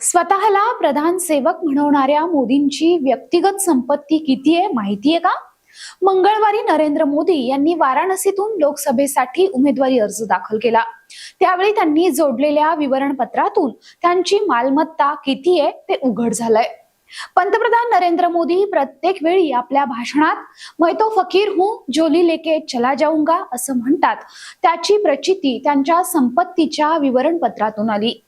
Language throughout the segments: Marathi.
स्वतःला प्रधान सेवक म्हणवणाऱ्या मोदींची व्यक्तिगत संपत्ती किती आहे माहिती आहे का? मंगळवारी नरेंद्र मोदी यांनी वाराणसीतून लोकसभेसाठी उमेदवारी अर्ज दाखल केला. त्यावेळी त्यांनी जोडलेल्या विवरणपत्रातून त्यांची मालमत्ता किती आहे ते उघड झालंय. पंतप्रधान नरेंद्र मोदी प्रत्येक वेळी आपल्या भाषणात मैं तो फकीर हूं जोली लेके चला जाऊंगा असं म्हणतात. त्याची प्रचिती त्यांच्या संपत्तीच्या विवरणपत्रातून आली.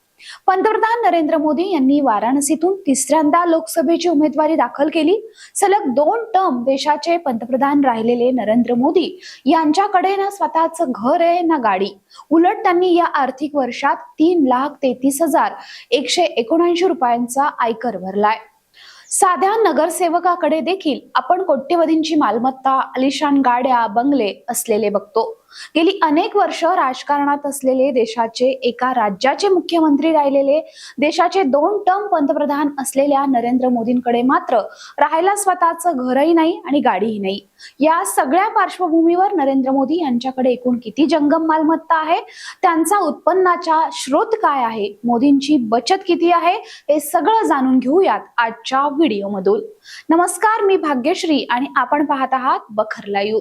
पंतप्रधान नरेंद्र मोदी यांनी वाराणसीतून तिसऱ्यांदा लोकसभेची उमेदवारी दाखल केली. सलग दोन टर्म देशाचे पंतप्रधान राहिलेले नरेंद्र मोदी यांच्याकडे ना स्वतःचं घर आहे ना गाडी. उलट त्यांनी या आर्थिक वर्षात तीन लाख तेहतीस हजार एकशे एकोणऐंशी रुपयांचा आयकर भरलाय. साध्या नगरसेवकाकडे देखील आपण कोट्यवधींची मालमत्ता आलिशान गाड्या बंगले असलेले बघतो. गेली अनेक वर्ष राजकारणात असलेले देशाचे एका राज्याचे मुख्यमंत्री राहिलेले देशाचे दोन टर्म पंतप्रधान असलेल्या नरेंद्र मोदींकडे मात्र राहायला स्वतःचं घरही नाही आणि गाडीही नाही. या सगळ्या पार्श्वभूमीवर नरेंद्र मोदी यांच्याकडे एकूण किती जंगम मालमत्ता आहे? त्यांचा उत्पन्नाचा स्रोत काय आहे? मोदींची बचत किती आहे? हे सगळं जाणून घेऊयात आजच्या व्हिडिओमधून. नमस्कार मी भाग्यश्री आणि आपण पाहत आहात बखरलायू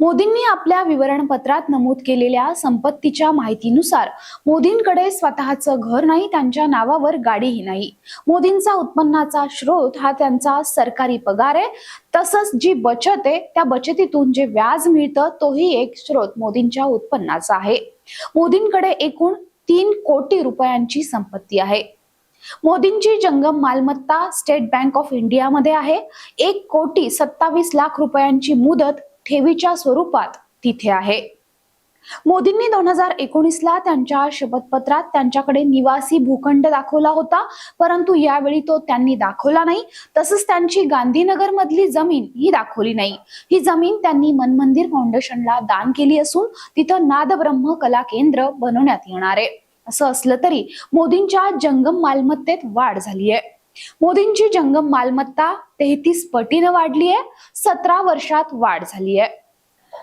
मोदींनी आपल्या विवरणपत्रात नमूद केलेल्या संपत्तीच्या माहितीनुसार मोदींकडे स्वतःचं घर नाही त्यांच्या नावावर गाडीही नाही. मोदींचा उत्पन्नाचा स्रोत हा त्यांचा सरकारी पगार आहे. तसंच जी बचत आहे त्या बचतीतून जे व्याज मिळतं तोही एक स्रोत मोदींच्या उत्पन्नाचा आहे. मोदींकडे एकूण तीन कोटी रुपयांची संपत्ती आहे. मोदींची जंगम मालमत्ता स्टेट बँक ऑफ इंडियामध्ये आहे. एक कोटी सत्तावीस लाख रुपयांची मुदत ठेवीच्या स्वरूपात तिथे आहे. मोदींनी दोन हजार एकोणीसला त्यांच्या शपथपत्रात त्यांच्याकडे निवासी भूखंड दाखवला होता परंतु यावेळी तो त्यांनी दाखवला नाही. तसंच त्यांची गांधीनगर मधली जमीन ही दाखवली नाही. ही जमीन त्यांनी मनमंदिर फाउंडेशनला दान केली असून तिथं नादब्रह्म कला केंद्र बनवण्यात येणार आहे. असं असलं तरी मोदींच्या जंगम मालमत्तेत वाढ झाली आहे मोदींची जंगम मालमत्ता तेहतीस पटीनं वाढली आहे. सतरा वर्षात वाढ झाली आहे.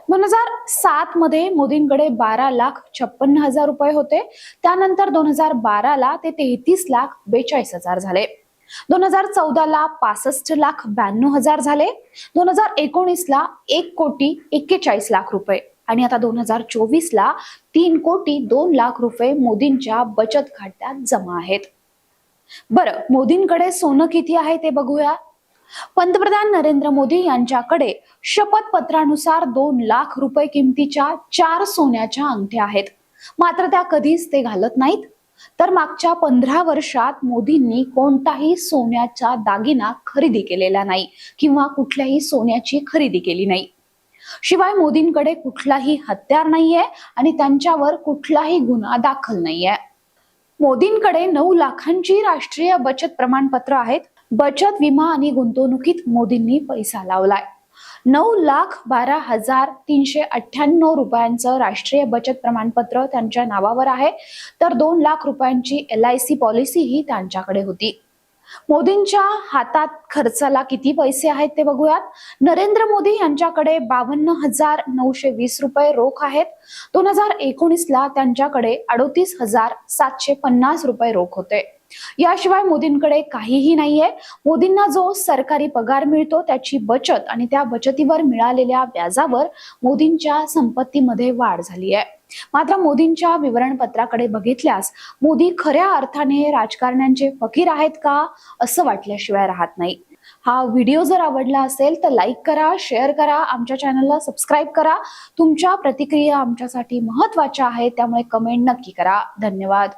दोन हजार सात मध्ये मोदींकडे बारा लाख छप्पन्न हजार रुपये होते. त्यानंतर दोन हजार बाराला ते तेहतीस लाख बेचाळीस हजार झाले. दोन हजार चौदाला पासष्ट लाख ब्याण्णव हजार झाले. दोन हजार एकोणीसला एक कोटी एक्केचाळीस लाख रुपये. आणि आता दोन हजार चोवीसला तीन कोटी दोन लाख रुपये मोदींच्या बचत खात्यात जमा आहेत. बरं मोदींकडे सोनं किती आहे ते बघूया. पंतप्रधान नरेंद्र मोदी यांच्याकडे शपथपत्रानुसार दोन लाख रुपये किमतीच्या चार सोन्याच्या अंगठ्या आहेत. मात्र त्या कधीच ते घालत नाहीत. तर मागच्या पंधरा वर्षात मोदींनी कोणताही सोन्याचा दागिना खरेदी केलेला नाही किंवा कुठल्याही सोन्याची खरेदी केली नाही. शिवाय मोदींकडे कुठलाही हत्यार नाहीये आणि त्यांच्यावर कुठलाही गुन्हा दाखल नाहीये. मोदींकडे नऊ लाखांची राष्ट्रीय बचत प्रमाणपत्र आहेत. बचत विमा आणि गुंतवणुकीत मोदींनी पैसा लावलाय. नऊ लाख बारा हजार तीनशे अठ्ठ्याण्णव रुपयांचं राष्ट्रीय बचत प्रमाणपत्र त्यांच्या नावावर आहे. तर दोन लाख रुपयांची एल आय सी पॉलिसी ही त्यांच्याकडे होती. मोदींच्या हातात खर्चाला किती पैसे आहेत ते बघूयात. नरेंद्र मोदी यांच्याकडे बावन्न हजार नऊशे वीस रुपये रोख आहेत. दोन हजार एकोणीसला त्यांच्याकडे अडोतीस हजार सातशे पन्नास रुपये रोख होते. याशिवाय मोदींकडे काहीही नाहीये. मोदींना जो सरकारी पगार मिळतो त्याची बचत आणि त्या बचतीवर मिळालेल्या व्याजावर मोदींच्या संपत्तीमध्ये वाढ झाली आहे मात्र मोदींच्या विवरणपत्राकडे बघितल्यास मोदी खऱ्या अर्थाने राजकारण्यांचे फकीर आहेत का असं वाटल्याशिवाय राहत नाही. हा व्हिडिओ जर आवडला असेल तर लाईक करा शेअर करा आमच्या चॅनलला सबस्क्राईब करा. तुमच्या प्रतिक्रिया आमच्यासाठी महत्त्वाच्या आहेत त्यामुळे कमेंट नक्की करा. धन्यवाद.